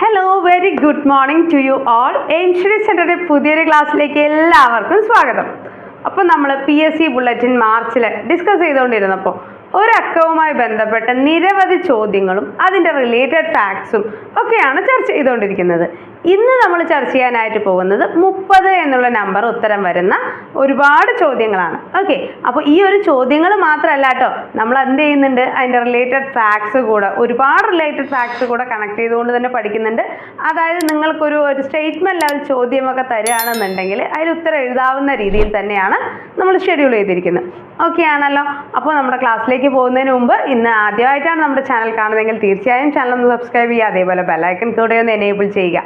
Hello very good morning to you all എയിംശ്വരി സെന്ററിന്റെ പുതിയൊരു ക്ലാസ്സിലേക്ക് എല്ലാവർക്കും സ്വാഗതം. അപ്പോൾ നമ്മൾ പി എസ് സി ബുള്ളറ്റിൻ മാർച്ചിൽ ഡിസ്കസ് ചെയ്തുകൊണ്ടിരുന്നപ്പോൾ ഒരു അക്കവുമായി ബന്ധപ്പെട്ട നിരവധി ചോദ്യങ്ങളും അതിന്റെ റിലേറ്റഡ് ഫാക്ട്സും ഒക്കെയാണ് ചർച്ച ചെയ്തുകൊണ്ടിരിക്കുന്നത്. ഇന്ന് നമ്മൾ ചർച്ച ചെയ്യാനായിട്ട് പോകുന്നത് മുപ്പത് എന്നുള്ള നമ്പർ ഉത്തരം വരുന്ന ഒരുപാട് ചോദ്യങ്ങളാണ്. ഓക്കെ അപ്പോൾ ഈ ഒരു ചോദ്യങ്ങൾ മാത്രമല്ല കേട്ടോ നമ്മൾ എന്ത് ചെയ്യുന്നുണ്ട്? അതിന്റെ റിലേറ്റഡ് ഫാക്ട്സ് കൂടെ ഒരുപാട് റിലേറ്റഡ് ഫാക്ട്സ് കൂടെ കണക്ട് ചെയ്തുകൊണ്ട് തന്നെ പഠിക്കുന്നുണ്ട്. അതായത് നിങ്ങൾക്കൊരു ഒരു സ്റ്റേറ്റ്മെന്റ് ലെവൽ ചോദ്യമൊക്കെ തരികയാണെന്നുണ്ടെങ്കിൽ അതിൽ ഉത്തരം എഴുതാവുന്ന രീതിയിൽ തന്നെയാണ് നമ്മൾ ഷെഡ്യൂൾ ചെയ്തിരിക്കുന്നത്. ഓക്കെ ആണല്ലോ? അപ്പോൾ നമ്മുടെ ക്ലാസ്സിലേക്ക് പോകുന്നതിന് മുമ്പ് ഇന്ന് ആദ്യമായിട്ടാണ് നമ്മുടെ ചാനൽ കാണുന്നതെങ്കിൽ തീർച്ചയായും ചാനൽ ഒന്ന് സബ്സ്ക്രൈബ് ചെയ്യുക അതേപോലെ ബെല്ലൈക്കൻ കൂടെ ഒന്ന് എനേബിൾ ചെയ്യുക.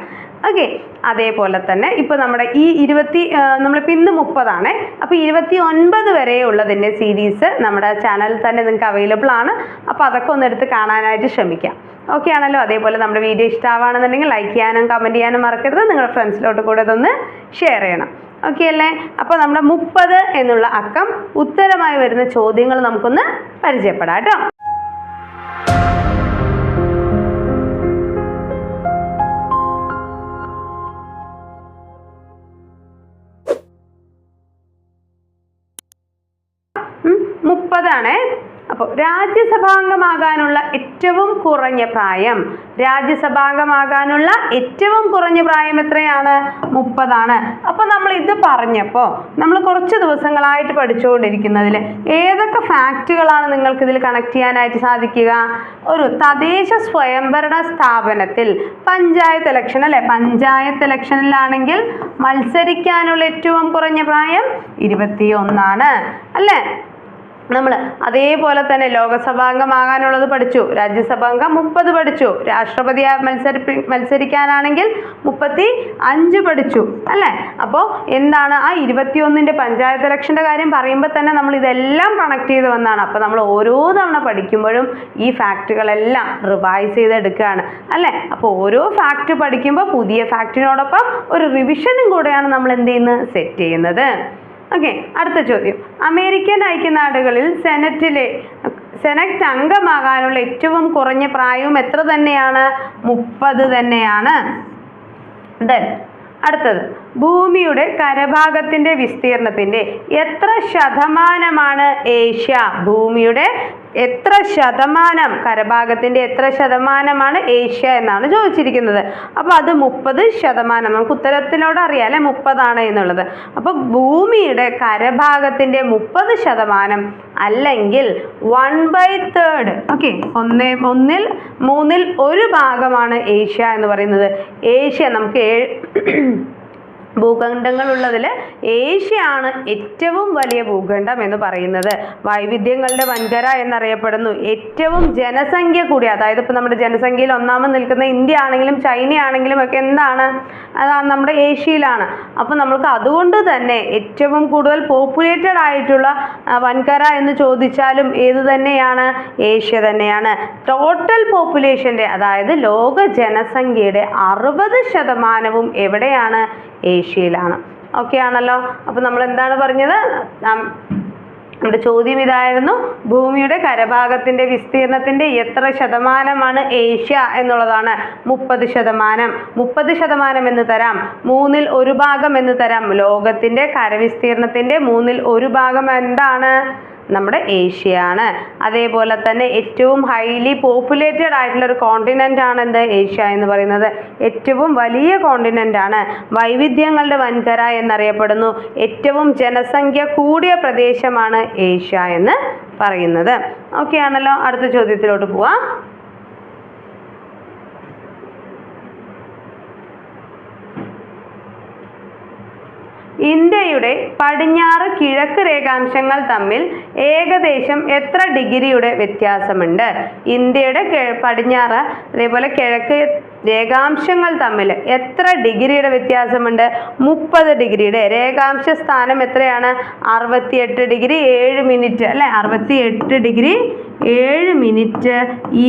ഓക്കെ അതേപോലെ തന്നെ ഇപ്പോൾ നമ്മുടെ ഈ ഇരുപത്തി നമ്മളിപ്പോൾ ഇന്ന് മുപ്പതാണ്. അപ്പോൾ ഇരുപത്തി ഒൻപത് വരെയുള്ളതിന്റെ സീരീസ് നമ്മുടെ ചാനലിൽ തന്നെ നിങ്ങൾക്ക് അവൈലബിൾ ആണ്. അപ്പോൾ അതൊക്കെ ഒന്ന് എടുത്ത് കാണാനായിട്ട് ശ്രമിക്കാം. ഓക്കെ ആണല്ലോ? അതേപോലെ നമ്മുടെ വീഡിയോ ഇഷ്ടമാണെന്നുണ്ടെങ്കിൽ ലൈക്ക് ചെയ്യാനും കമന്റ് ചെയ്യാനും മറക്കരുത്. നിങ്ങളുടെ ഫ്രണ്ട്സിലോട്ട് കൂടെ ഇതൊന്ന് ഷെയർ ചെയ്യണം. ഓക്കെ അല്ലേ? അപ്പോൾ നമ്മുടെ മുപ്പത് എന്നുള്ള അക്കം ഉത്തരമായി വരുന്ന ചോദ്യങ്ങൾ നമുക്കൊന്ന് പരിചയപ്പെടാം കേട്ടോ. അപ്പോൾ രാജ്യസഭാംഗമാകാനുള്ള ഏറ്റവും കുറഞ്ഞ പ്രായം. രാജ്യസഭാംഗമാകാനുള്ള ഏറ്റവും കുറഞ്ഞ പ്രായം എത്രയാണ്? മുപ്പതാണ്. അപ്പോൾ നമ്മൾ ഇത് പറഞ്ഞപ്പോൾ നമ്മൾ കുറച്ച് ദിവസങ്ങളായിട്ട് പഠിച്ചുകൊണ്ടിരിക്കുന്നതിൽ ഏതൊക്കെ ഫാക്റ്റുകളാണ് നിങ്ങൾക്ക് ഇതിൽ കണക്ട് ചെയ്യാനായിട്ട് സാധിക്കുക? ഒരു തദ്ദേശ സ്വയംഭരണ സ്ഥാപനത്തിൽ പഞ്ചായത്ത് ഇലക്ഷൻ അല്ലെ? പഞ്ചായത്ത് ഇലക്ഷനിലാണെങ്കിൽ മത്സരിക്കാനുള്ള ഏറ്റവും കുറഞ്ഞ പ്രായം ഇരുപത്തിയൊന്നാണ്. അല്ലേ? നമ്മൾ അതേപോലെ തന്നെ ലോകസഭാംഗമാകാനുള്ളത് പഠിച്ചു. രാജ്യസഭാംഗം മുപ്പത് പഠിച്ചു. രാഷ്ട്രപതി മത്സരിപ്പി മത്സരിക്കാനാണെങ്കിൽ മുപ്പത്തി അഞ്ച് പഠിച്ചു. അല്ലേ? അപ്പോൾ എന്താണ് ആ ഇരുപത്തിയൊന്നിന്റെ പഞ്ചായത്ത് ഇലക്ഷന്റെ കാര്യം പറയുമ്പോൾ തന്നെ നമ്മൾ ഇതെല്ലാം കണക്ട് ചെയ്ത് വന്നതാണ് അപ്പോൾ നമ്മൾ ഓരോ തവണ പഠിക്കുമ്പോഴും ഈ ഫാക്റ്റുകളെല്ലാം റിവൈസ് ചെയ്തെടുക്കുകയാണ്. അല്ലേ? അപ്പോൾ ഓരോ ഫാക്റ്റ് പഠിക്കുമ്പോൾ പുതിയ ഫാക്റ്റിനോടൊപ്പം ഒരു റിവിഷനും കൂടെയാണ് നമ്മൾ എന്ത് ചെയ്യുന്നത്? സെറ്റ് ചെയ്യുന്നത്. ഓക്കെ അടുത്ത ചോദ്യം. അമേരിക്കൻ ഐക്യനാടുകളിൽ സെനറ്റിലെ സെനറ്റ് അംഗമാകാനുള്ള ഏറ്റവും കുറഞ്ഞ പ്രായവും എത്ര തന്നെയാണ്? മുപ്പത് തന്നെയാണ്. ദെൻ അടുത്തത് ഭൂമിയുടെ കരഭാഗത്തിന്റെ വിസ്തീർണത്തിന്റെ എത്ര ശതമാനമാണ് ഏഷ്യ? ഭൂമിയുടെ എത്ര ശതമാനം കരഭാഗത്തിന്റെ എത്ര ശതമാനമാണ് ഏഷ്യ എന്നാണ് ചോദിച്ചിരിക്കുന്നത്. അപ്പോൾ അത് മുപ്പത് ശതമാനം നമുക്ക് ഉത്തരത്തിനോട് അറിയാം അല്ലെ? മുപ്പതാണ് എന്നുള്ളത്. അപ്പോൾ ഭൂമിയുടെ കരഭാഗത്തിന്റെ മുപ്പത് ശതമാനം അല്ലെങ്കിൽ വൺ ബൈ തേർഡ് ഓക്കെ ഒന്ന് ഒന്നിൽ മൂന്നിൽ ഒരു ഭാഗമാണ് ഏഷ്യ എന്ന് പറയുന്നത്. ഏഷ്യ നമുക്ക് ഏഴ് ഭൂഖണ്ഡങ്ങളുള്ളതിൽ ഏഷ്യയാണ് ഏറ്റവും വലിയ ഭൂഖണ്ഡം എന്ന് പറയുന്നത്. വൈവിധ്യങ്ങളുടെ വൻകര എന്നറിയപ്പെടുന്നു. ഏറ്റവും ജനസംഖ്യ കൂടി അതായത് ഇപ്പോൾ നമ്മുടെ ജനസംഖ്യയിൽ ഒന്നാമത് നിൽക്കുന്ന ഇന്ത്യ ആണെങ്കിലും ചൈന ആണെങ്കിലും ഒക്കെ എന്താണ്? അതാണ് നമ്മുടെ ഏഷ്യയിലാണ്. അപ്പോൾ നമ്മൾക്ക് അതുകൊണ്ട് തന്നെ ഏറ്റവും കൂടുതൽ പോപ്പുലേറ്റഡ് ആയിട്ടുള്ള വൻകര എന്ന് ചോദിച്ചാലും ഏത് തന്നെയാണ്? ഏഷ്യ തന്നെയാണ്. ടോട്ടൽ പോപ്പുലേഷന്റെ അതായത് ലോക ജനസംഖ്യയുടെ അറുപത് ശതമാനവും എവിടെയാണ്? ഏഷ്യയിലാണ്. ഓക്കെ ആണല്ലോ? അപ്പോൾ നമ്മൾ എന്താണ് പറഞ്ഞത് നമ്മുടെ ചോദ്യം ഇതായിരുന്നു ഭൂമിയുടെ കരഭാഗത്തിന്റെ വിസ്തീർണത്തിന്റെ എത്ര ശതമാനമാണ് ഏഷ്യ എന്നുള്ളതാണ്. മുപ്പത് ശതമാനം. മുപ്പത് ശതമാനം എന്ന് തരാം. മൂന്നിൽ ഒരു ഭാഗം എന്ന് തരാം. ലോകത്തിന്റെ കരവിസ്തീർണത്തിന്റെ മൂന്നിൽ ഒരു ഭാഗം എന്താണ്? നമ്മുടെ ഏഷ്യയാണ്. അതേപോലെ തന്നെ ഏറ്റവും ഹൈലി പോപ്പുലേറ്റഡ് ആയിട്ടുള്ള ഒരു കോണ്ടിനെന്റ് ആണ് എന്ത്? ഏഷ്യ എന്ന് പറയുന്നത്. ഏറ്റവും വലിയ കോണ്ടിനെന്റ് ആണ്. വൈവിധ്യങ്ങളുടെ വൻകര എന്നറിയപ്പെടുന്നു. ഏറ്റവും ജനസംഖ്യ കൂടിയ പ്രദേശമാണ് ഏഷ്യ എന്ന് പറയുന്നത്. ഓക്കെ ആണല്ലോ. അടുത്ത ചോദ്യത്തിലോട്ട് പോവാം. ഇന്ത്യയുടെ പടിഞ്ഞാറ് കിഴക്ക് രേഖാംശങ്ങൾ തമ്മിൽ ഏകദേശം എത്ര ഡിഗ്രിയുടെ വ്യത്യാസമുണ്ട്? ഇന്ത്യയുടെ പടിഞ്ഞാറ് അതേപോലെ കിഴക്ക് രേഖാംശങ്ങൾ തമ്മിൽ എത്ര ഡിഗ്രിയുടെ വ്യത്യാസമുണ്ട്? മുപ്പത് ഡിഗ്രിയുടെ രേഖാംശ സ്ഥാനം എത്രയാണ്? അറുപത്തിയെട്ട് ഡിഗ്രി ഏഴ് മിനിറ്റ് അല്ലെ? അറുപത്തിയെട്ട് ഡിഗ്രി ഏഴ് മിനിറ്റ്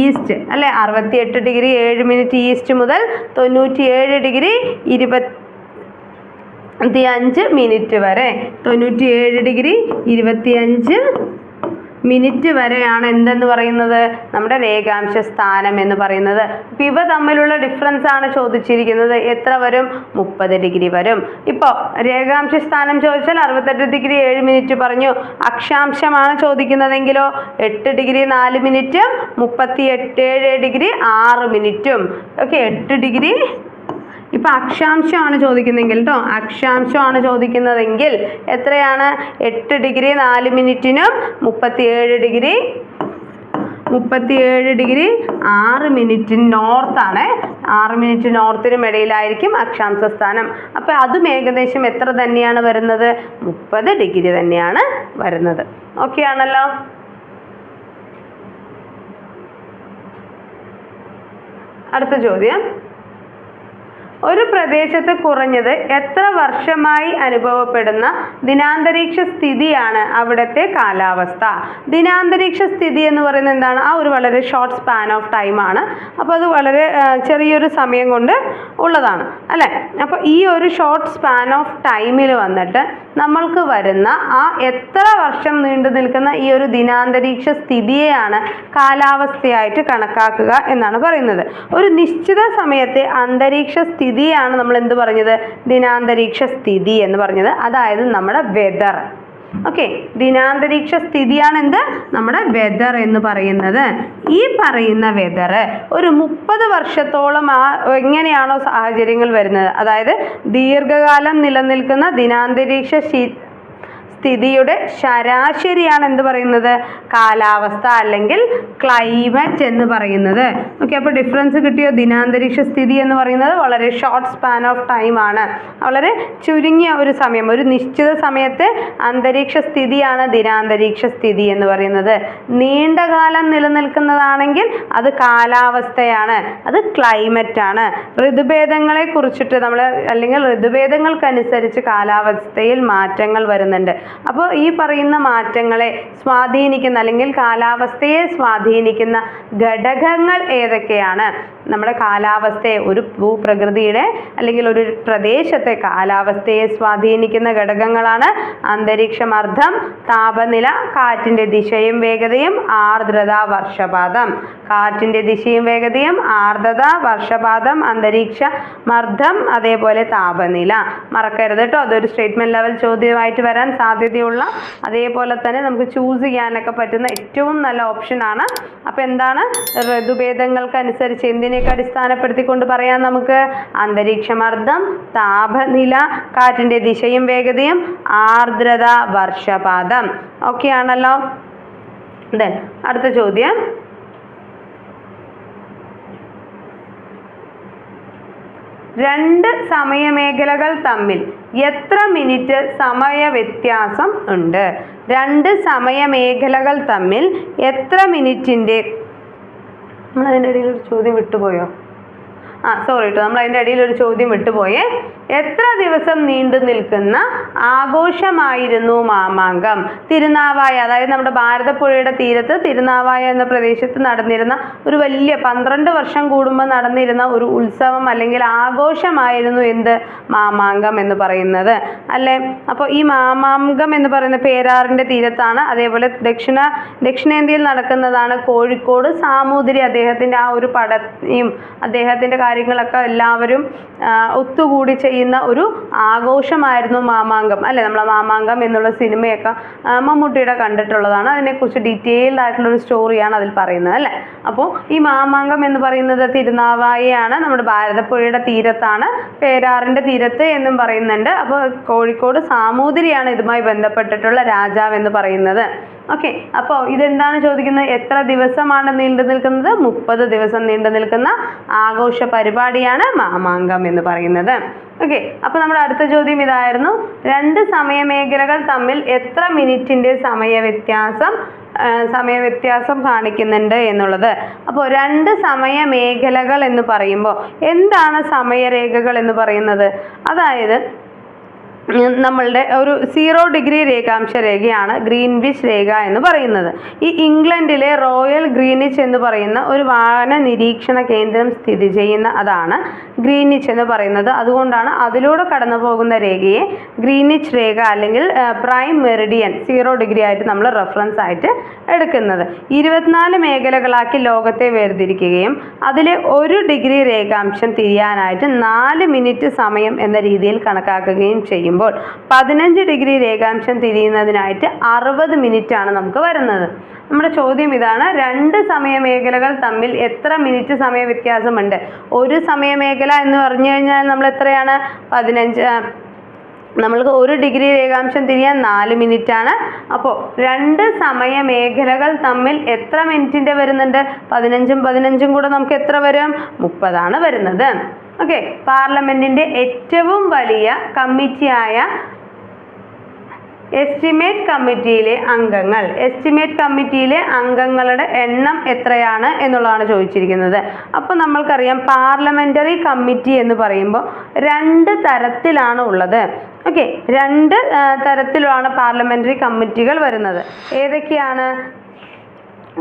ഈസ്റ്റ് അല്ലെ? അറുപത്തിയെട്ട് ഡിഗ്രി ഏഴ് മിനിറ്റ് ഈസ്റ്റ് മുതൽ തൊണ്ണൂറ്റിയേഴ് ഡിഗ്രി ഇരുപത്തി അഞ്ച് മിനിറ്റ് വരെ. തൊണ്ണൂറ്റിയേഴ് ഡിഗ്രി ഇരുപത്തിയഞ്ച് മിനിറ്റ് വരെയാണ് എന്തെന്ന് പറയുന്നത്? നമ്മുടെ രേഖാംശ സ്ഥാനം എന്ന് പറയുന്നത്. അപ്പോൾ ഇവ തമ്മിലുള്ള ഡിഫറൻസ് ആണ് ചോദിച്ചിരിക്കുന്നത്. എത്ര വരും? മുപ്പത് ഡിഗ്രി വരും. ഇപ്പോൾ രേഖാംശ സ്ഥാനം ചോദിച്ചാൽ അറുപത്തെട്ട് ഡിഗ്രി ഏഴ് മിനിറ്റ് പറഞ്ഞു. അക്ഷാംശമാണ് ചോദിക്കുന്നതെങ്കിലോ എട്ട് ഡിഗ്രി നാല് മിനിറ്റും മുപ്പത്തി എട്ട് ഏഴ് ഡിഗ്രി ആറ് മിനിറ്റും. ഓക്കെ എട്ട് ഡിഗ്രി ഇപ്പം അക്ഷാംശമാണ് ചോദിക്കുന്നതെങ്കിൽ കേട്ടോ അക്ഷാംശമാണ് ചോദിക്കുന്നതെങ്കിൽ എത്രയാണ്? എട്ട് ഡിഗ്രി നാല് മിനിറ്റിനും മുപ്പത്തിയേഴ് ഡിഗ്രി മുപ്പത്തിയേഴ് ഡിഗ്രി ആറ് മിനിറ്റ് നോർത്താണ്. ആറ് മിനിറ്റ് നോർത്തിനും ഇടയിലായിരിക്കും അക്ഷാംശ സ്ഥാനം. അപ്പോൾ അതും ഏകദേശം എത്ര തന്നെയാണ് വരുന്നത്? മുപ്പത് ഡിഗ്രി തന്നെയാണ് വരുന്നത്. ഓക്കെ ആണല്ലോ അടുത്ത ചോദ്യം. ഒരു പ്രദേശത്ത് കുറഞ്ഞത് എത്ര വർഷമായി അനുഭവപ്പെടുന്ന ദിനാന്തരീക്ഷ സ്ഥിതിയാണ് അവിടുത്തെ കാലാവസ്ഥ? ദിനാന്തരീക്ഷ സ്ഥിതി എന്ന് പറയുന്നത് എന്താണ്? ആ ഒരു വളരെ ഷോർട്ട് സ്പാൻ ഓഫ് ടൈം ആണ്. അപ്പോൾ അത് വളരെ ചെറിയൊരു സമയം കൊണ്ട് ഉള്ളതാണ് അല്ലേ? അപ്പോൾ ഈ ഒരു ഷോർട്ട് സ്പാൻ ഓഫ് ടൈമിൽ വന്നിട്ട് നമ്മൾക്ക് വരുന്ന ആ എത്ര വർഷം നീണ്ടു നിൽക്കുന്ന ഈ ഒരു ദിനാന്തരീക്ഷ സ്ഥിതിയെയാണ് കാലാവസ്ഥയായിട്ട് കണക്കാക്കുക എന്നാണ് പറയുന്നത്. ഒരു നിശ്ചിത സമയത്തെ അന്തരീക്ഷ സ്ഥിതിയാണ് നമ്മൾ എന്ത് പറഞ്ഞത്? ദിനാന്തരീക്ഷ സ്ഥിതി എന്ന് പറഞ്ഞത്. അതായത് നമ്മുടെ വെതർ ഓക്കെ ദിനാന്തരീക്ഷ സ്ഥിതിയാണ് എന്ത് നമ്മുടെ വെതർ എന്ന് പറയുന്നത്. ഈ പറയുന്ന വെതർ ഒരു മുപ്പത് വർഷത്തോളം ആ എങ്ങനെയാണോ സാഹചര്യങ്ങൾ വരുന്നത്. അതായത് ദീർഘകാലം നിലനിൽക്കുന്ന ദിനാന്തരീക്ഷ സ്ഥിതിയുടെ ശരാശരിയാണ് എന്ത് പറയുന്നത്? കാലാവസ്ഥ അല്ലെങ്കിൽ ക്ലൈമറ്റ് എന്ന് പറയുന്നത്. ഓക്കെ അപ്പോൾ ഡിഫറൻസ് കിട്ടിയോ? ദിനാന്തരീക്ഷ സ്ഥിതി എന്ന് പറയുന്നത് വളരെ ഷോർട്ട് സ്പാൻ ഓഫ് ടൈം ആണ്. വളരെ ചുരുങ്ങിയ ഒരു സമയം. ഒരു നിശ്ചിത സമയത്തെ അന്തരീക്ഷ സ്ഥിതിയാണ് ദിനാന്തരീക്ഷ സ്ഥിതി എന്ന് പറയുന്നത്. നീണ്ട കാലം നിലനിൽക്കുന്നതാണെങ്കിൽ അത് കാലാവസ്ഥയാണ്. അത് ക്ലൈമറ്റ് ആണ്. ഋതുഭേദങ്ങളെ കുറിച്ചിട്ട് നമ്മൾ അല്ലെങ്കിൽ ഋതുഭേദങ്ങൾക്കനുസരിച്ച് കാലാവസ്ഥയിൽ മാറ്റങ്ങൾ വരുന്നുണ്ട്. അപ്പോൾ ഈ പറയുന്ന മാറ്റങ്ങളെ സ്വാധീനിക്കുന്ന അല്ലെങ്കിൽ കാലാവസ്ഥയെ സ്വാധീനിക്കുന്ന ഘടകങ്ങൾ ഏതൊക്കെയാണ്? നമ്മുടെ കാലാവസ്ഥയെ ഒരു ഭൂപ്രകൃതിയുടെ അല്ലെങ്കിൽ ഒരു പ്രദേശത്തെ കാലാവസ്ഥയെ സ്വാധീനിക്കുന്ന ഘടകങ്ങളാണ് അന്തരീക്ഷമർദ്ദം താപനില കാറ്റിന്റെ ദിശയും വേഗതയും ആർദ്രത വർഷപാതം. കാറ്റിന്റെ ദിശയും വേഗതയും ആർദ്രത വർഷപാതം അന്തരീക്ഷ മർദ്ദം അതേപോലെ താപനില. മറക്കരുത് കേട്ടോ അതൊരു സ്റ്റേറ്റ്മെന്റ് ലെവൽ ചോദ്യമായിട്ട് വരാൻ സാധ്യതയുള്ള അതേപോലെ തന്നെ നമുക്ക് ചൂസ് ചെയ്യാനൊക്കെ പറ്റുന്ന ഏറ്റവും നല്ല ഓപ്ഷനാണ് അപ്പോൾ എന്താണ്? ഋതുഭേദങ്ങൾക്കനുസരിച്ച് എന്തിനെയൊക്കെ അടിസ്ഥാനപ്പെടുത്തിക്കൊണ്ട് പറയാം നമുക്ക്? അന്തരീക്ഷമർദ്ദം താപനില കാറ്റിന്റെ ദിശയും വേഗതയും ആർദ്രത വർഷപാതം. ഓക്കെ ആണല്ലോ? അടുത്ത ചോദ്യം. രണ്ട് സമയമേഖലകൾ തമ്മിൽ എത്ര മിനിറ്റ് സമയ വ്യത്യാസം ഉണ്ട്? രണ്ട് സമയമേഖലകൾ തമ്മിൽ എത്ര മിനിറ്റിന്റെ നമ്മൾ അതിനിടയിൽ ഒരു ചോദ്യം വിട്ടുപോയോ? ആ സോറി കേട്ടോ നമ്മൾ അതിന്റെ ഇടയിൽ ഒരു ചോദ്യം വിട്ടുപോയേ. എത്ര ദിവസം നീണ്ടു നിൽക്കുന്ന ആഘോഷമായിരുന്നു മാമാങ്കം? തിരുനാവായ അതായത് നമ്മുടെ ഭാരതപ്പുഴയുടെ തീരത്ത് തിരുനാവായ എന്ന പ്രദേശത്ത് നടന്നിരുന്ന ഒരു വലിയ പന്ത്രണ്ട് വർഷം കൂടുമ്പോൾ നടന്നിരുന്ന ഒരു ഉത്സവം അല്ലെങ്കിൽ ആഘോഷമായിരുന്നു എന്ത്? മാമാങ്കം എന്ന് പറയുന്നത്. അല്ലേ? അപ്പോൾ ഈ മാമാങ്കം എന്ന് പറയുന്ന പേരാറിന്റെ തീരത്താണ് അതേപോലെ ദക്ഷിണ ദക്ഷിണേന്ത്യയിൽ നടക്കുന്നതാണ് കോഴിക്കോട് സാമൂതിരി അദ്ദേഹത്തിന്റെ ആ ഒരു പടയും അദ്ദേഹത്തിന്റെ കാര്യങ്ങളൊക്കെ എല്ലാവരും ഒത്തുകൂടി ചെയ്യുന്ന ഒരു ആഘോഷമായിരുന്നു മാമാങ്കം. അല്ലേ? നമ്മളെ മാമാങ്കം എന്നുള്ള സിനിമയൊക്കെ മമ്മൂട്ടിയുടെ കണ്ടിട്ടുള്ളതാണ്. അതിനെക്കുറിച്ച് ഡീറ്റെയിൽഡ് ആയിട്ടുള്ള ഒരു സ്റ്റോറിയാണ് അതിൽ പറയുന്നത് അല്ലേ? അപ്പോൾ ഈ മാമാങ്കം എന്ന് പറയുന്നത് തിരുനാവായയാണ്. നമ്മുടെ ഭാരതപ്പുഴയുടെ തീരത്താണ് പേരാറിന്റെ തീരത്ത് എന്നും പറയുന്നുണ്ട്. അപ്പോൾ കോഴിക്കോട് സാമൂതിരിയാണ് ഇതുമായി ബന്ധപ്പെട്ടിട്ടുള്ള രാജാവ് എന്ന് പറയുന്നത്. ഓക്കെ അപ്പോൾ ഇതെന്താണ് ചോദിക്കുന്നത്? എത്ര ദിവസമാണ് നീണ്ടു നിൽക്കുന്നത്? മുപ്പത് ദിവസം നീണ്ടു നിൽക്കുന്ന ആഘോഷ പരിപാടിയാണ് മാമാങ്കം എന്ന് പറയുന്നത്. ഓക്കെ അപ്പോൾ നമ്മുടെ അടുത്ത ചോദ്യം ഇതായിരുന്നു. രണ്ട് സമയമേഖലകൾ തമ്മിൽ എത്ര മിനിറ്റിന്റെ സമയ വ്യത്യാസം സമയ കാണിക്കുന്നുണ്ട് എന്നുള്ളത്? അപ്പോൾ രണ്ട് സമയ മേഖലകൾ എന്ന് പറയുമ്പോൾ എന്താണ് സമയരേഖകൾ എന്ന് പറയുന്നത്? അതായത് നമ്മളുടെ ഒരു സീറോ ഡിഗ്രി രേഖാംശ രേഖയാണ് ഗ്രീൻവിച്ച് രേഖ എന്ന് പറയുന്നത്. ഈ ഇംഗ്ലണ്ടിലെ റോയൽ ഗ്രീനിച്ച് എന്ന് പറയുന്ന ഒരു വാഹന നിരീക്ഷണ കേന്ദ്രം സ്ഥിതി ചെയ്യുന്ന അതാണ് ഗ്രീനിച്ച് എന്ന് പറയുന്നത്. അതുകൊണ്ടാണ് അതിലൂടെ കടന്നു പോകുന്ന രേഖയെ ഗ്രീനിച്ച് രേഖ അല്ലെങ്കിൽ പ്രൈം മെറിഡിയൻ സീറോ ഡിഗ്രി ആയിട്ട് നമ്മൾ റെഫറൻസ് ആയിട്ട് എടുക്കുന്നത്. ഇരുപത്തിനാല് മേഖലകളാക്കി ലോകത്തെ വേർതിരിക്കുകയും അതിലെ ഒരു ഡിഗ്രി രേഖാംശം തിരിയാനായിട്ട് നാല് മിനിറ്റ് സമയം എന്ന രീതിയിൽ കണക്കാക്കുകയും ചെയ്യുമ്പോൾ പതിനഞ്ച് ഡിഗ്രി രേഖാംശം തിരിയുന്നതിനായിട്ട് അറുപത് ആണ് നമുക്ക് വരുന്നത്. നമ്മുടെ ചോദ്യം ഇതാണ് രണ്ട് സമയമേഖലകൾ തമ്മിൽ എത്ര മിനിറ്റ് സമയ വ്യത്യാസമുണ്ട് ഒരു സമയമേഖല എന്ന് പറഞ്ഞു കഴിഞ്ഞാൽ നമ്മൾ എത്രയാണ്? പതിനഞ്ച് നമ്മൾക്ക് ഒരു ഡിഗ്രി രേഖാംശം തിരിയാൻ നാല് മിനിറ്റ് ആണ് അപ്പോൾ രണ്ട് സമയമേഖലകൾ തമ്മിൽ എത്ര മിനിറ്റിന്റെ വരുന്നുണ്ട്? പതിനഞ്ചും പതിനഞ്ചും കൂടെ നമുക്ക് എത്ര വരും? മുപ്പതാണ് വരുന്നത്. ഓക്കെ പാർലമെന്റിന്റെ ഏറ്റവും വലിയ കമ്മിറ്റിയായ എസ്റ്റിമേറ്റ് കമ്മിറ്റിയിലെ അംഗങ്ങൾ. എസ്റ്റിമേറ്റ് കമ്മിറ്റിയിലെ അംഗങ്ങളുടെ എണ്ണം എത്രയാണ് എന്നുള്ളതാണ് ചോദിച്ചിരിക്കുന്നത്. അപ്പോൾ നമ്മൾക്കറിയാം പാർലമെന്ററി കമ്മിറ്റി എന്ന് പറയുമ്പോൾ രണ്ട് തരത്തിലാണ് ഉള്ളത്. ഓക്കെ രണ്ട് തരത്തിലാണ് പാർലമെന്ററി കമ്മിറ്റികൾ വരുന്നത്. ഏതൊക്കെയാണ്?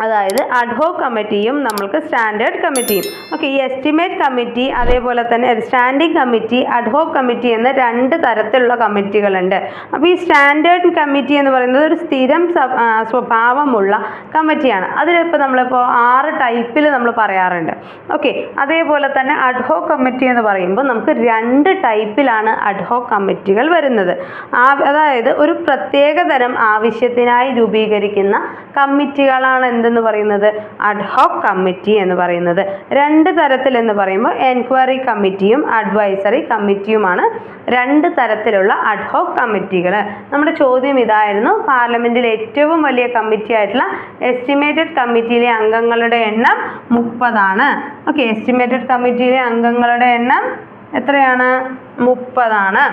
അതായത് അഡ്ഹോ കമ്മിറ്റിയും നമ്മൾക്ക് സ്റ്റാൻഡേർഡ് കമ്മിറ്റിയും ഓക്കെ ഈ എസ്റ്റിമേറ്റ് കമ്മിറ്റി അതേപോലെ തന്നെ സ്റ്റാൻഡിംഗ് കമ്മിറ്റി അഡ്ഹോ കമ്മിറ്റി എന്ന രണ്ട് തരത്തിലുള്ള കമ്മിറ്റികളുണ്ട് അപ്പോൾ ഈ സ്റ്റാൻഡേർഡ് കമ്മിറ്റി എന്ന് പറയുന്നത് ഒരു സ്ഥിരം സ്വഭാവമുള്ള കമ്മിറ്റിയാണ് അതിലിപ്പോൾ നമ്മളിപ്പോൾ ആറ് ടൈപ്പിൽ നമ്മൾ പറയാറുണ്ട്. ഓക്കെ അതേപോലെ തന്നെ അഡ്ഹോ കമ്മിറ്റി എന്ന് പറയുമ്പോൾ നമുക്ക് രണ്ട് ടൈപ്പിലാണ് അഡ്ഹോ കമ്മിറ്റികൾ വരുന്നത്. അതായത് ഒരു പ്രത്യേകതരം ആവശ്യത്തിനായി രൂപീകരിക്കുന്ന കമ്മിറ്റികളാണ് എന്തെന്ന് പറയുന്നത്? അഡ്ഹോക് കമ്മിറ്റി എന്ന് പറയുന്നത്. രണ്ട് തരത്തിൽ എന്ന് പറയുമ്പോൾ എൻക്വയറി കമ്മിറ്റിയും അഡ്വൈസറി കമ്മിറ്റിയുമാണ് രണ്ട് തരത്തിലുള്ള അഡ്ഹോക് കമ്മിറ്റികൾ നമ്മുടെ ചോദ്യം ഇതായിരുന്നു. പാർലമെന്റിലെ ഏറ്റവും വലിയ കമ്മിറ്റി ആയിട്ടുള്ള എസ്റ്റിമേറ്റഡ് കമ്മിറ്റിയിലെ അംഗങ്ങളുടെ എണ്ണം മുപ്പതാണ്. ഓക്കെ എസ്റ്റിമേറ്റഡ് കമ്മിറ്റിയിലെ അംഗങ്ങളുടെ എണ്ണം എത്രയാണ്? മുപ്പതാണ്.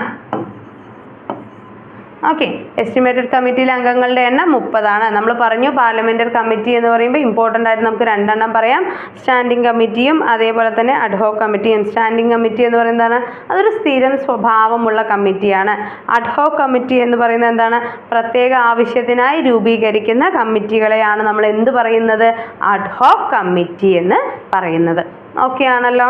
ഓക്കെ എസ്റ്റിമേറ്റഡ് കമ്മിറ്റിയിലെ അംഗങ്ങളുടെ എണ്ണം മുപ്പതാണ്. നമ്മൾ പറഞ്ഞു പാർലമെന്ററി കമ്മിറ്റി എന്ന് പറയുമ്പോൾ ഇമ്പോർട്ടന്റ് ആയിട്ട് നമുക്ക് രണ്ടെണ്ണം പറയാം. സ്റ്റാൻഡിംഗ് കമ്മിറ്റിയും അതേപോലെ തന്നെ അഡ്ഹോക് കമ്മിറ്റിയും സ്റ്റാൻഡിംഗ് കമ്മിറ്റി എന്ന് പറയുന്നത് അതൊരു സ്ഥിരം സ്വഭാവമുള്ള കമ്മിറ്റിയാണ് അഡ്ഹോക് കമ്മിറ്റി എന്ന് പറയുന്നത് എന്താണ്? പ്രത്യേക ആവശ്യത്തിനായി രൂപീകരിക്കുന്ന കമ്മിറ്റികളെയാണ് നമ്മൾ എന്ത് പറയുന്നത്? അഡ്ഹോക് കമ്മിറ്റി എന്ന് പറയുന്നത്. ഓക്കെ ആണല്ലോ?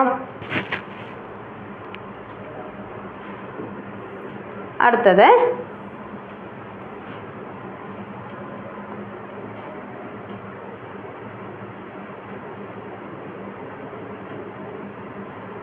അടുത്തത്.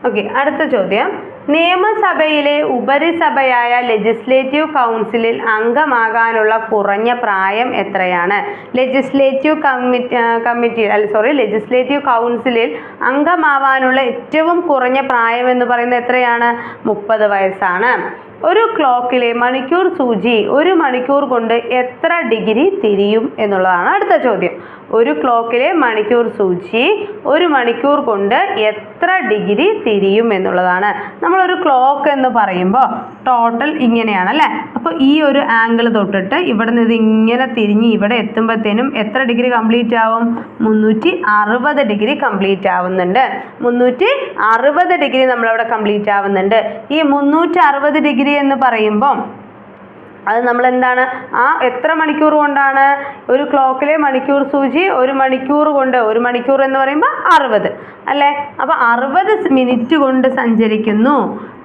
ഓക്കെ അടുത്ത ചോദ്യം. നിയമസഭയിലെ ഉപരിസഭയായ ലെജിസ്ലേറ്റീവ് കൗൺസിലിൽ അംഗമാകാനുള്ള കുറഞ്ഞ പ്രായം എത്രയാണ്? ലെജിസ്ലേറ്റീവ് കമ്മിറ്റി കമ്മിറ്റി അല്ല സോറി ലെജിസ്ലേറ്റീവ് കൗൺസിലിൽ അംഗമാവാനുള്ള ഏറ്റവും കുറഞ്ഞ പ്രായം എന്ന് പറയുന്നത് എത്രയാണ്? മുപ്പത് വയസ്സാണ്. ഒരു ക്ലോക്കിലെ മണിക്കൂർ സൂചി ഒരു മണിക്കൂർ കൊണ്ട് എത്ര ഡിഗ്രി തിരിയും എന്നുള്ളതാണ് അടുത്ത ചോദ്യം. ഒരു ക്ലോക്കിലെ മണിക്കൂർ സൂചി ഒരു മണിക്കൂർ കൊണ്ട് എത്ര ഡിഗ്രി തിരിയും എന്നുള്ളതാണ്. നമ്മളൊരു ക്ലോക്ക് എന്ന് പറയുമ്പോൾ ടോട്ടൽ ഇങ്ങനെയാണ് അല്ലേ അപ്പോൾ ഈ ഒരു ആംഗിൾ തൊട്ടിട്ട് ഇവിടെ നിന്ന് ഇങ്ങനെ തിരിഞ്ഞ് ഇവിടെ എത്തുമ്പോഴത്തേനും എത്ര ഡിഗ്രി കംപ്ലീറ്റ് ആവും? മുന്നൂറ്റി അറുപത് ഡിഗ്രി കംപ്ലീറ്റ് ആവുന്നുണ്ട്. മുന്നൂറ്റി അറുപത് ഡിഗ്രി നമ്മളവിടെ കംപ്ലീറ്റ് ആവുന്നുണ്ട്. ഈ മുന്നൂറ്റി അറുപത് ഡിഗ്രി എന്ന് പറയുമ്പം അത് നമ്മൾ എന്താണ് ആ എത്ര മണിക്കൂർ കൊണ്ടാണ് ഒരു ക്ലോക്കിലെ മണിക്കൂർ സൂചി ഒരു മണിക്കൂർ കൊണ്ട് ഒരു മണിക്കൂർ എന്ന് പറയുമ്പോൾ അറുപത് അല്ലേ? അപ്പോൾ അറുപത് മിനിറ്റ് കൊണ്ട് സഞ്ചരിക്കുന്നു.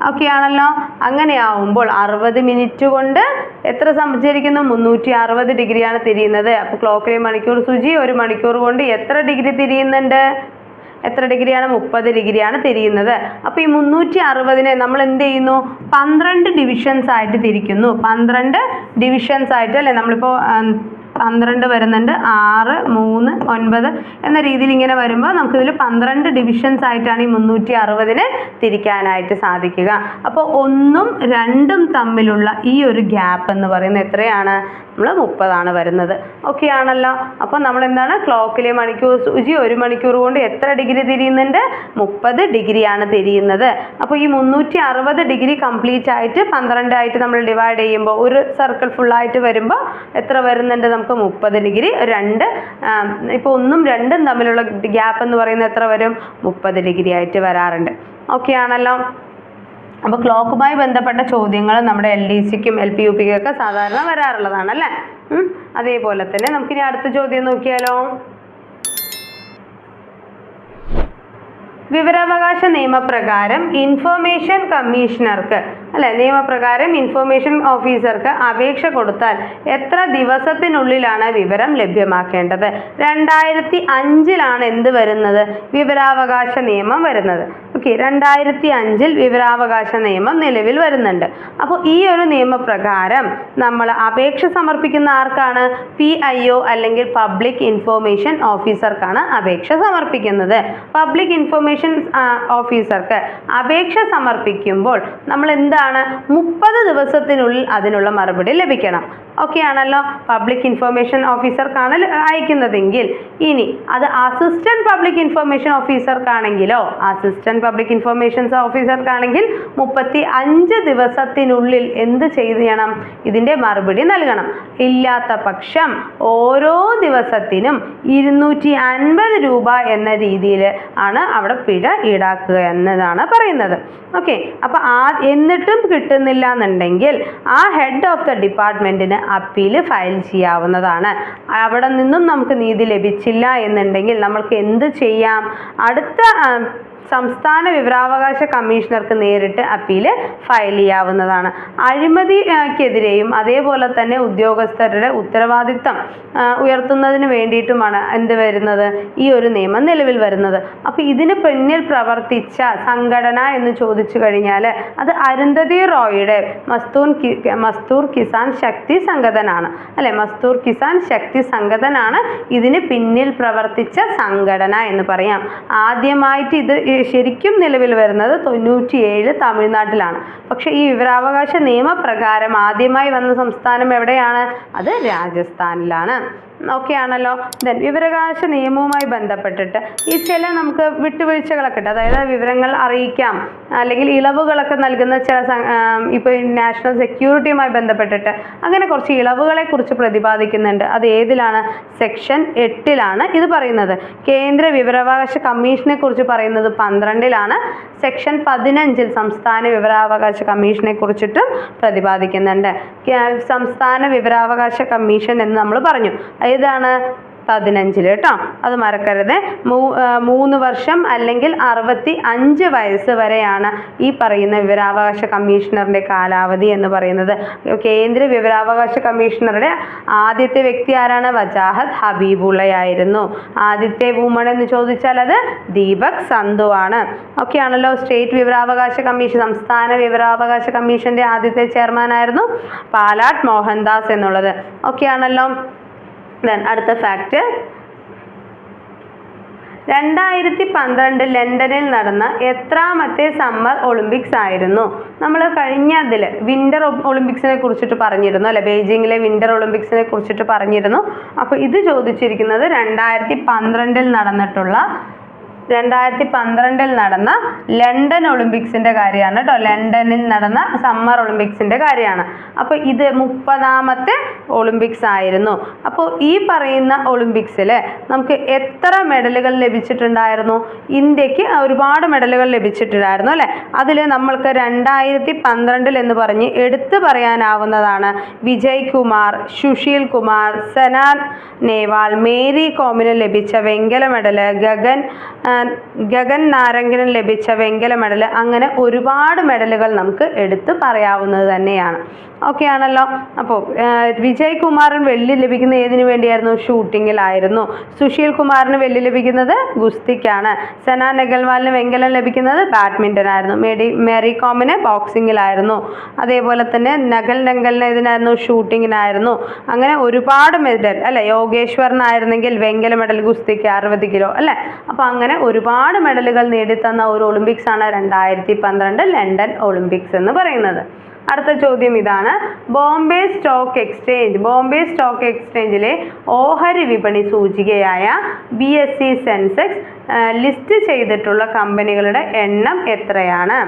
ഓക്കെ ആണല്ലോ അങ്ങനെയാവുമ്പോൾ അറുപത് മിനിറ്റ് കൊണ്ട് എത്ര സഞ്ചരിക്കുന്നു? മുന്നൂറ്റി അറുപത് ഡിഗ്രിയാണ് തിരിയുന്നത്. അപ്പോൾ ക്ലോക്കിലെ മണിക്കൂർ സൂചി ഒരു മണിക്കൂർ കൊണ്ട് എത്ര ഡിഗ്രി തിരിയുന്നുണ്ട്? എത്ര ഡിഗ്രിയാണ്? മുപ്പത് ഡിഗ്രിയാണ് തിരിയുന്നത്. അപ്പോൾ ഈ മുന്നൂറ്റി അറുപതിനെ നമ്മൾ എന്ത് ചെയ്യുന്നു? പന്ത്രണ്ട് ഡിവിഷൻസ് ആയിട്ട് തിരിക്കുന്നു. പന്ത്രണ്ട് ഡിവിഷൻസ് ആയിട്ട് അല്ലേ? നമ്മളിപ്പോൾ പന്ത്രണ്ട് വരുന്നുണ്ട്. ആറ് മൂന്ന് ഒൻപത് എന്ന രീതിയിൽ ഇങ്ങനെ വരുമ്പോൾ നമുക്കിതിൽ പന്ത്രണ്ട് ഡിവിഷൻസ് ആയിട്ടാണ് ഈ മുന്നൂറ്റി അറുപതിന് തിരിക്കാനായിട്ട് സാധിക്കുക. അപ്പോൾ ഒന്നും രണ്ടും തമ്മിലുള്ള ഈ ഒരു ഗ്യാപ്പ് എന്ന് പറയുന്നത് എത്രയാണ്? നമ്മൾ മുപ്പതാണ് വരുന്നത്. ഓക്കെ ആണല്ലോ. അപ്പോൾ നമ്മൾ എന്താണ് ക്ലോക്കിലെ മണിക്കൂർ സൂചി ഒരു മണിക്കൂർ കൊണ്ട് എത്ര ഡിഗ്രി തിരിയുന്നുണ്ട്? മുപ്പത് ഡിഗ്രിയാണ് തിരിയുന്നത്. അപ്പോൾ ഈ മുന്നൂറ്റി അറുപത് ഡിഗ്രി കംപ്ലീറ്റ് ആയിട്ട് പന്ത്രണ്ടായിട്ട് നമ്മൾ ഡിവൈഡ് ചെയ്യുമ്പോൾ ഒരു സർക്കിൾ ഫുള്ളായിട്ട് വരുമ്പോൾ എത്ര വരുന്നുണ്ട് നമുക്ക് മുപ്പത് ഡിഗ്രി രണ്ട് ഇപ്പോൾ ഒന്നും രണ്ടും തമ്മിലുള്ള ഗ്യാപ്പ് എന്ന് പറയുന്നത് എത്ര വരും? മുപ്പത് ഡിഗ്രി ആയിട്ട് വരാറുണ്ട്. ഓക്കെ ആണല്ലോ. അപ്പോൾ ക്ലോക്കുമായി ബന്ധപ്പെട്ട ചോദ്യങ്ങൾ നമ്മുടെ എൽ ഡി സിക്കും എൽ പി യു പിക്കും ഒക്കെ സാധാരണ വരാറുള്ളതാണ് അല്ലേ അതേപോലെ തന്നെ നമുക്കിനി അടുത്ത ചോദ്യം നോക്കിയാലോ? വിവരാവകാശ നിയമപ്രകാരം ഇൻഫോർമേഷൻ കമ്മീഷണർക്ക് അല്ലെ നിയമപ്രകാരം ഇൻഫോർമേഷൻ ഓഫീസർക്ക് അപേക്ഷ കൊടുത്താൽ എത്ര ദിവസത്തിനുള്ളിലാണ് വിവരം ലഭ്യമാക്കേണ്ടത്? രണ്ടായിരത്തി അഞ്ചിലാണ് എന്ത് വരുന്നത്? വിവരാവകാശ നിയമം വരുന്നത്. ഓക്കെ രണ്ടായിരത്തി അഞ്ചിൽ വിവരാവകാശ നിയമം നിലവിൽ വരുന്നുണ്ട്. അപ്പോൾ ഈ ഒരു നിയമപ്രകാരം നമ്മൾ അപേക്ഷ സമർപ്പിക്കുന്ന ആർക്കാണ്? പി ഐ ഒ അല്ലെങ്കിൽ പബ്ലിക് ഇൻഫോർമേഷൻ ഓഫീസർക്കാണ് അപേക്ഷ സമർപ്പിക്കുന്നത്. പബ്ലിക് ഇൻഫോർമേഷൻ ഓഫീസർക്ക് അപേക്ഷ സമർപ്പിക്കുമ്പോൾ നമ്മൾ എന്താണ് മുപ്പത് ദിവസത്തിനുള്ളിൽ അതിനുള്ള മറുപടി ലഭിക്കണം. ഓക്കെ ആണല്ലോ? പബ്ലിക് ഇൻഫർമേഷൻ ഓഫീസർക്കാണ് അയക്കുന്നതെങ്കിൽ ഇനി അത് അസിസ്റ്റന്റ് പബ്ലിക് ഇൻഫർമേഷൻ ഓഫീസർക്കാണെങ്കിലോ അസിസ്റ്റന്റ് പബ്ലിക് ഇൻഫർമേഷൻ ഓഫീസർക്കാണെങ്കിൽ മുപ്പത്തി അഞ്ച് ദിവസത്തിനുള്ളിൽ എന്ത് ചെയ്യണം? ഇതിന്റെ മറുപടി നൽകണം. ഇല്ലാത്ത പക്ഷം ഓരോ ദിവസത്തിനും ഇരുന്നൂറ്റി അൻപത് രൂപ എന്ന രീതിയിൽ ആണ് അവിടെ പിഴ ഈടാക്കുക എന്നതാണ് പറയുന്നത്. ഓക്കെ അപ്പോൾ ആ എന്നിട്ടും കിട്ടുന്നില്ല എന്നുണ്ടെങ്കിൽ ആ ഹെഡ് ഓഫ് ദ ഡിപ്പാർട്ട്മെന്റിന് അപ്പീൽ ഫയൽ ചെയ്യാവുന്നതാണ്. അവിടെ നിന്നും നമുക്ക് നീതി ലഭിച്ചില്ല എന്നുണ്ടെങ്കിൽ നമ്മൾക്ക് എന്ത് ചെയ്യാം? അടുത്ത സംസ്ഥാന വിവരാവകാശ കമ്മീഷണർക്ക് നേരിട്ട് അപ്പീൽ ഫയൽ ചെയ്യാവുന്നതാണ്. അഴിമതിക്കെതിരെയും അതേപോലെ തന്നെ ഉദ്യോഗസ്ഥരുടെ ഉത്തരവാദിത്തം ഉയർത്തുന്നതിന് വേണ്ടിയിട്ടുമാണ് എന്ത് വരുന്നത്? ഈ ഒരു നിയമം നിലവിൽ വരുന്നത്. അപ്പോൾ ഇതിന് പിന്നിൽ പ്രവർത്തിച്ച സംഘടന എന്ന് ചോദിച്ചു കഴിഞ്ഞാൽ അത് അരുന്ധതി റോയുടെ മസ്തൂർ കി മസ്തൂർ കിസാൻ ശക്തി സംഘടനാണ്. അല്ലെ? മസ്തൂർ കിസാൻ ശക്തി സംഘടനാണ് ഇതിന് പിന്നിൽ പ്രവർത്തിച്ച സംഘടന എന്ന് പറയാം. ആദ്യമായിട്ട് ഇത് ശരിക്കും നിലവിൽ വരുന്നത് തൊണ്ണൂറ്റിയേഴ് തമിഴ്നാട്ടിലാണ്. പക്ഷേ ഈ വിവരാവകാശ നിയമപ്രകാരം ആദ്യമായി വന്ന സംസ്ഥാനം എവിടെയാണ്? അത് രാജസ്ഥാനിലാണ്. ഓക്കെ ആണല്ലോ ദെൻ വിവരാവകാശ നിയമവുമായി ബന്ധപ്പെട്ടിട്ട് ഈ ചില നമുക്ക് വിട്ടുവീഴ്ചകളൊക്കെ ഉണ്ട്. അതായത് വിവരങ്ങൾ അറിയിക്കാം. അല്ലെങ്കിൽ ഇളവുകളൊക്കെ നൽകുന്ന ചില ഇപ്പോൾ നാഷണൽ സെക്യൂരിറ്റിയുമായി ബന്ധപ്പെട്ടിട്ട് അങ്ങനെ കുറച്ച് ഇളവുകളെ കുറിച്ച് പ്രതിപാദിക്കുന്നുണ്ട്. അത് ഏതിലാണ്? സെക്ഷൻ എട്ടിലാണ് ഇത് പറയുന്നത്. കേന്ദ്ര വിവരാവകാശ കമ്മീഷനെ കുറിച്ച് പറയുന്നത് പന്ത്രണ്ടിലാണ്. സെക്ഷൻ പതിനഞ്ചിൽ സംസ്ഥാന വിവരാവകാശ കമ്മീഷനെ കുറിച്ചിട്ടും പ്രതിപാദിക്കുന്നുണ്ട്. സംസ്ഥാന വിവരാവകാശ കമ്മീഷൻ എന്ന് നമ്മൾ പറഞ്ഞു. ഏതാണ്? പതിനഞ്ചിൽ കേട്ടോ. അത് മറക്കരുത്. മൂന്ന് വർഷം അല്ലെങ്കിൽ അറുപത്തി അഞ്ച് വയസ്സ് വരെയാണ് ഈ പറയുന്ന വിവരാവകാശ കമ്മീഷണറിന്റെ കാലാവധി എന്ന് പറയുന്നത്. കേന്ദ്ര വിവരാവകാശ കമ്മീഷണറുടെ ആദ്യത്തെ വ്യക്തി ആരാണ്? വജാഹത് ഹബീബുള്ളയായിരുന്നു. ആദ്യത്തെ വുമൺ എന്ന് ചോദിച്ചാൽ അത് ദീപക് സന്ധു ആണ് ഓക്കെ ആണല്ലോ സ്റ്റേറ്റ് വിവരാവകാശ കമ്മീഷൻ സംസ്ഥാന വിവരാവകാശ കമ്മീഷന്റെ ആദ്യത്തെ ചെയർമാൻ ആയിരുന്നു പാലാട്ട് മോഹൻദാസ് എന്നുള്ളത്. ഓക്കെ ആണല്ലോ ദെൻ അടുത്ത ഫാക്റ്റ് രണ്ടായിരത്തി പന്ത്രണ്ട് ലണ്ടനിൽ നടന്ന എത്രാമത്തെ സമ്മർ ഒളിമ്പിക്സ് ആയിരുന്നു. നമ്മൾ കഴിഞ്ഞ അതിൽ വിന്റർ ഒളിമ്പിക്സിനെ കുറിച്ചിട്ട് പറഞ്ഞിരുന്നു അല്ലെ? ബെയ്ജിങ്ങിലെ വിന്റർ ഒളിമ്പിക്സിനെ കുറിച്ചിട്ട് പറഞ്ഞിരുന്നു. അപ്പോൾ ഇത് ചോദിച്ചിരിക്കുന്നത് രണ്ടായിരത്തി പന്ത്രണ്ടിൽ നടന്നിട്ടുള്ള രണ്ടായിരത്തി പന്ത്രണ്ടിൽ നടന്ന ലണ്ടൻ ഒളിമ്പിക്സിന്റെ കാര്യമാണ് കേട്ടോ ലണ്ടനിൽ നടന്ന സമ്മർ ഒളിമ്പിക്സിന്റെ കാര്യമാണ്. അപ്പോൾ ഇത് മുപ്പതാമത്തെ ഒളിമ്പിക്സ് ആയിരുന്നു. അപ്പോൾ ഈ പറയുന്ന ഒളിമ്പിക്സിൽ നമുക്ക് എത്ര മെഡലുകൾ ലഭിച്ചിട്ടുണ്ടായിരുന്നു? ഇന്ത്യയ്ക്ക് ഒരുപാട് മെഡലുകൾ ലഭിച്ചിട്ടുണ്ടായിരുന്നു അല്ലേ? അതിൽ നമ്മൾക്ക് രണ്ടായിരത്തി പന്ത്രണ്ടിൽ എന്ന് പറഞ്ഞ് എടുത്തു പറയാനാവുന്നതാണ് വിജയ് കുമാർ സുശീൽ കുമാർ സനാൻ നേവാൾ മേരി കോമിന് ലഭിച്ച വെങ്കല മെഡൽ ഗഗൻ ഗഗൻ നാരംഗിന് ലഭിച്ച വെങ്കല മെഡൽ അങ്ങനെ ഒരുപാട് മെഡലുകൾ നമുക്ക് എടുത്തു പറയാവുന്നത് തന്നെയാണ്. ഓക്കെ ആണല്ലോ. അപ്പോൾ വിജയ് കുമാറിന് വെള്ളി ലഭിക്കുന്ന ഏതിനു വേണ്ടിയായിരുന്നു? ഷൂട്ടിങ്ങിലായിരുന്നു. സുശീൽ കുമാറിന് വെള്ളി ലഭിക്കുന്നത് ഗുസ്തിക്കാണ്. സന നെഗൽവാലിന് വെങ്കലം ലഭിക്കുന്നത് ബാഡ്മിന്റൺ ആയിരുന്നു മേഡി മേരി കോമിന് ബോക്സിങ്ങിലായിരുന്നു. അതേപോലെ തന്നെ നഗൽ നെങ്കലിന് ഇതിനായിരുന്നു ഷൂട്ടിങ്ങിനായിരുന്നു. അങ്ങനെ ഒരുപാട് മെഡൽ അല്ലെ? യോഗേശ്വറിനായിരുന്നെങ്കിൽ വെങ്കല മെഡൽ ഗുസ്തിക്ക് അറുപത് കിലോ അല്ലേ? അപ്പോൾ അങ്ങനെ ഒരുപാട് മെഡലുകൾ നേടിത്തന്ന ഒരു ഒളിമ്പിക്സ് ആണ് രണ്ടായിരത്തി പന്ത്രണ്ട് ലണ്ടൻ ഒളിമ്പിക്സ് എന്ന് പറയുന്നത്. അടുത്ത ചോദ്യം ഇതാണ്. Bombay stock exchange. Bombay stock എക്സ്ചേഞ്ചിലെ ഓഹരി വിപണി സൂചികയായ B S C sensex list ചെയ്തിട്ടുള്ള കമ്പനികളുടെ എണ്ണം എത്രയാണ്?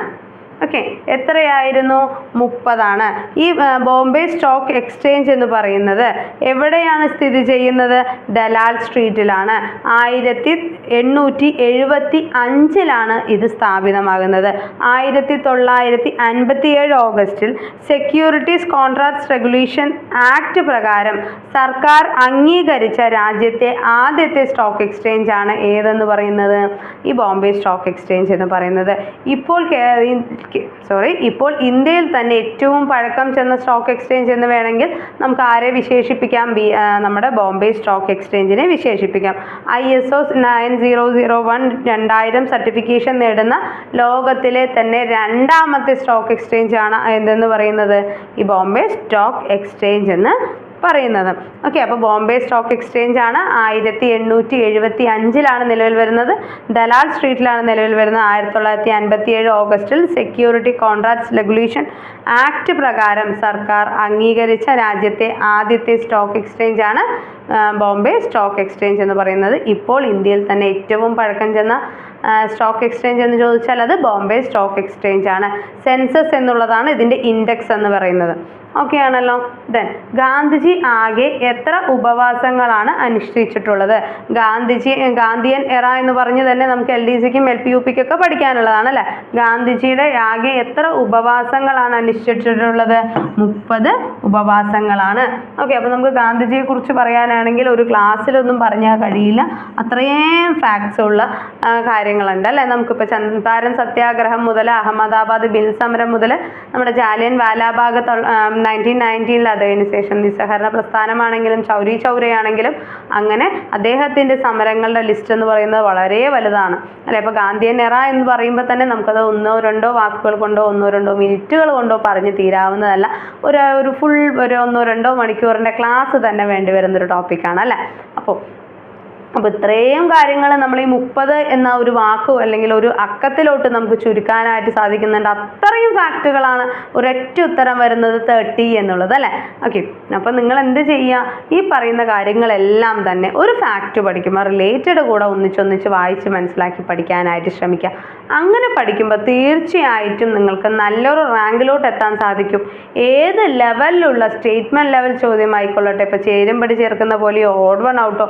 ഓക്കെ എത്രയായിരുന്നു? മുപ്പതാണ്. ഈ ബോംബെ സ്റ്റോക്ക് എക്സ്ചേഞ്ച് എന്ന് പറയുന്നത് എവിടെയാണ് സ്ഥിതി ചെയ്യുന്നത്? ദലാൽ സ്ട്രീറ്റിലാണ്. ആയിരത്തി എണ്ണൂറ്റി എഴുപത്തി അഞ്ചിലാണ് ഇത് സ്ഥാപിതമാകുന്നത്. ആയിരത്തി തൊള്ളായിരത്തി അൻപത്തി ഏഴ് ഓഗസ്റ്റിൽ സെക്യൂരിറ്റീസ് കോൺട്രാക്ട്സ് റെഗുലേഷൻ ആക്ട് പ്രകാരം സർക്കാർ അംഗീകരിച്ച രാജ്യത്തെ ആദ്യത്തെ സ്റ്റോക്ക് എക്സ്ചേഞ്ച് ആണ് ഏതെന്ന് പറയുന്നത്? ഈ ബോംബെ സ്റ്റോക്ക് എക്സ്ചേഞ്ച് എന്ന് പറയുന്നത്. ഇപ്പോൾ സോറി ഇപ്പോൾ ഇന്ത്യയിൽ തന്നെ ഏറ്റവും പഴക്കം ചെന്ന സ്റ്റോക്ക് എക്സ്ചേഞ്ച് എന്ന് വേണമെങ്കിൽ നമുക്ക് ആരെ വിശേഷിപ്പിക്കാം? ബി നമ്മുടെ ബോംബെ സ്റ്റോക്ക് എക്സ്ചേഞ്ചിനെ വിശേഷിപ്പിക്കാം. I S O nine zero zero one രണ്ടായിരം സർട്ടിഫിക്കേഷൻ നേടുന്ന ലോകത്തിലെ തന്നെ രണ്ടാമത്തെ സ്റ്റോക്ക് എക്സ്ചേഞ്ച് ആണ് എന്തെന്ന് പറയുന്നത്? ഈ ബോംബെ സ്റ്റോക്ക് എക്സ്ചേഞ്ച് എന്ന് പറയുന്നത്. ഓക്കെ അപ്പോൾ ബോംബെ സ്റ്റോക്ക് എക്സ്ചേഞ്ച് ആണ്. ആയിരത്തി എണ്ണൂറ്റി എഴുപത്തി അഞ്ചിലാണ് നിലവിൽ വരുന്നത്. ദലാൽ സ്ട്രീറ്റിലാണ് നിലവിൽ വരുന്നത്. ആയിരത്തി തൊള്ളായിരത്തി അൻപത്തി ഏഴ് ഓഗസ്റ്റിൽ സെക്യൂരിറ്റി കോൺട്രാക്ട്സ് റെഗുലേഷൻ ആക്ട് പ്രകാരം സർക്കാർ അംഗീകരിച്ച രാജ്യത്തെ ആദ്യത്തെ സ്റ്റോക്ക് എക്സ്ചേഞ്ച് ആണ് ബോംബെ സ്റ്റോക്ക് എക്സ്ചേഞ്ച് എന്ന് പറയുന്നത്. ഇപ്പോൾ ഇന്ത്യയിൽ തന്നെ ഏറ്റവും പഴക്കം ചെന്ന സ്റ്റോക്ക് എക്സ്ചേഞ്ച് എന്ന് ചോദിച്ചാൽ അത് ബോംബെ സ്റ്റോക്ക് എക്സ്ചേഞ്ച് ആണ്. സെൻസസ് എന്നുള്ളതാണ് ഇതിന്റെ ഇൻഡെക്സ് എന്ന് പറയുന്നത്. ഓക്കെ ആണല്ലോ ദെൻ ഗാന്ധിജി ആകെ എത്ര ഉപവാസങ്ങളാണ് അനുഷ്ഠിച്ചിട്ടുള്ളത്? ഗാന്ധിജി ഗാന്ധിയൻ എറ എന്ന് പറഞ്ഞ് തന്നെ നമുക്ക് എൽ ഡി സിക്കും എൽ പി യു പിക്കൊക്കെ പഠിക്കാനുള്ളതാണ് അല്ലേ ഗാന്ധിജിയുടെ ആകെ എത്ര ഉപവാസങ്ങളാണ് അനുഷ്ഠിച്ചിട്ടുള്ളത്? മുപ്പത് ഉപവാസങ്ങളാണ്. ഓക്കെ അപ്പോൾ നമുക്ക് ഗാന്ധിജിയെ കുറിച്ച് പറയാനാണെങ്കിൽ ഒരു ക്ലാസ്സിലൊന്നും പറഞ്ഞാൽ കഴിയില്ല. അത്രയും ഫാക്ട്സ് ഉള്ള കാര്യങ്ങളുണ്ട് അല്ലേ? നമുക്കിപ്പോൾ ചന്ദ്രൻ സത്യാഗ്രഹം മുതൽ അഹമ്മദാബാദ് ബിൽ സമരം മുതൽ നമ്മുടെ ജാലിയൻ വാലാബാഗ് നയന്റീൻ നയന്റീനിൽ അതിന് ശേഷം നിസ്സഹരണ പ്രസ്ഥാനമാണെങ്കിലും ചൗരി ചൗരയാണെങ്കിലും അങ്ങനെ അദ്ദേഹത്തിന്റെ സമരങ്ങളുടെ ലിസ്റ്റ് എന്ന് പറയുന്നത് വളരെ വലുതാണ്. അല്ലെ? ഇപ്പോൾ ഗാന്ധിയൻ എറ എന്ന് പറയുമ്പോൾ തന്നെ നമുക്കത് ഒന്നോ രണ്ടോ വാക്കുകൾ കൊണ്ടോ ഒന്നോ രണ്ടോ മിനിറ്റുകൾ കൊണ്ടോ പറഞ്ഞ് തീരാവുന്നതല്ല. ഒരു ഒരു ഫുൾ ഒരു ഒന്നോ രണ്ടോ മണിക്കൂറിന്റെ ക്ലാസ് തന്നെ വേണ്ടി വരുന്നൊരു ടോപ്പിക്കാണ് അല്ലേ? അപ്പോൾ അപ്പോൾ ഇത്രയും കാര്യങ്ങൾ നമ്മൾ ഈ മുപ്പത് എന്ന ഒരു വാക്കോ അല്ലെങ്കിൽ ഒരു അക്കത്തിലോട്ട് നമുക്ക് ചുരുക്കാനായിട്ട് സാധിക്കുന്നുണ്ട്. അത്രയും ഫാക്റ്റുകളാണ് ഒരൊറ്റ ഉത്തരം വരുന്നത് തേർട്ടി എന്നുള്ളത് അല്ലേ? ഓക്കെ അപ്പോൾ നിങ്ങൾ എന്ത് ചെയ്യുക? ഈ പറയുന്ന കാര്യങ്ങളെല്ലാം തന്നെ ഒരു ഫാക്റ്റ് പഠിക്കുമ്പോൾ റിലേറ്റഡ് കൂടെ ഒന്നിച്ചൊന്നിച്ച് വായിച്ച് മനസ്സിലാക്കി പഠിക്കാനായിട്ട് ശ്രമിക്കുക. അങ്ങനെ പഠിക്കുമ്പോൾ തീർച്ചയായിട്ടും നിങ്ങൾക്ക് നല്ലൊരു റാങ്കിലോട്ട് എത്താൻ സാധിക്കും. ഏത് ലെവലിലുള്ള സ്റ്റേറ്റ്മെന്റ് ലെവൽ ചോദ്യമായിക്കൊള്ളട്ടെ. ഇപ്പോൾ ചേരുമ്പടി ചേർക്കുന്ന പോലെ ഓഡ് വൺ ഔട്ടോ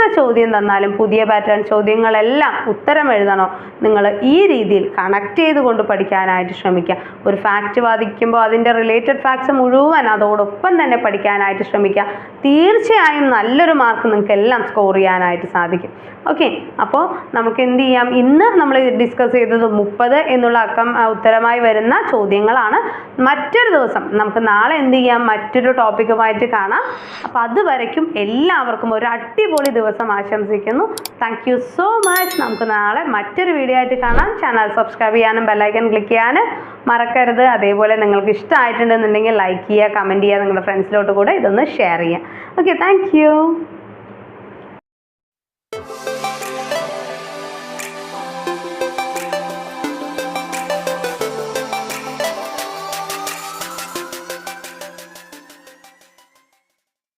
എങ്ങനത്തെ ചോദ്യം തന്നാലും പുതിയ പാറ്റേൺ ചോദ്യങ്ങളെല്ലാം ഉത്തരം എഴുതണോ? നിങ്ങൾ ഈ രീതിയിൽ കണക്ട് ചെയ്തുകൊണ്ട് പഠിക്കാനായിട്ട് ശ്രമിക്കുക. ഒരു ഫാക്റ്റ് വാദിക്കുമ്പോൾ അതിന്റെ റിലേറ്റഡ് ഫാക്ട്സ് മുഴുവൻ അതോടൊപ്പം തന്നെ പഠിക്കാനായിട്ട് ശ്രമിക്കുക. തീർച്ചയായും നല്ലൊരു മാർക്ക് നിങ്ങൾക്ക് എല്ലാം സ്കോർ ചെയ്യാനായിട്ട് സാധിക്കും. ഓക്കെ അപ്പോൾ നമുക്ക് എന്ത് ചെയ്യാം? ഇന്ന് നമ്മൾ ഡിസ്കസ് ചെയ്തത് മുപ്പത് എന്നുള്ള അക്കം ഉത്തരമായി വരുന്ന ചോദ്യങ്ങളാണ്. മറ്റൊരു ദിവസം നമുക്ക് നാളെ എന്ത് ചെയ്യാം? മറ്റൊരു ടോപ്പിക്കുമായിട്ട് കാണാം. അപ്പോൾ അതുവരയ്ക്കും എല്ലാവർക്കും ഒരു അടിപൊളി ദിവസം ആശംസിക്കുന്നു. താങ്ക് യു സോ മച്ച് നമുക്ക് നാളെ മറ്റൊരു വീഡിയോ ആയിട്ട് കാണാം. ചാനൽ സബ്സ്ക്രൈബ് ചെയ്യാനും ബെല്ലൈക്കൻ ക്ലിക്ക് ചെയ്യാനും മറക്കരുത്. അതേപോലെ നിങ്ങൾക്ക് ഇഷ്ടമായിട്ടുണ്ടെന്നുണ്ടെങ്കിൽ ലൈക്ക് ചെയ്യുക കമന്റ് ചെയ്യുക നിങ്ങളുടെ ഫ്രണ്ട്സിലോട്ട് കൂടെ ഇതൊന്ന് ഷെയർ ചെയ്യുക. Okay thank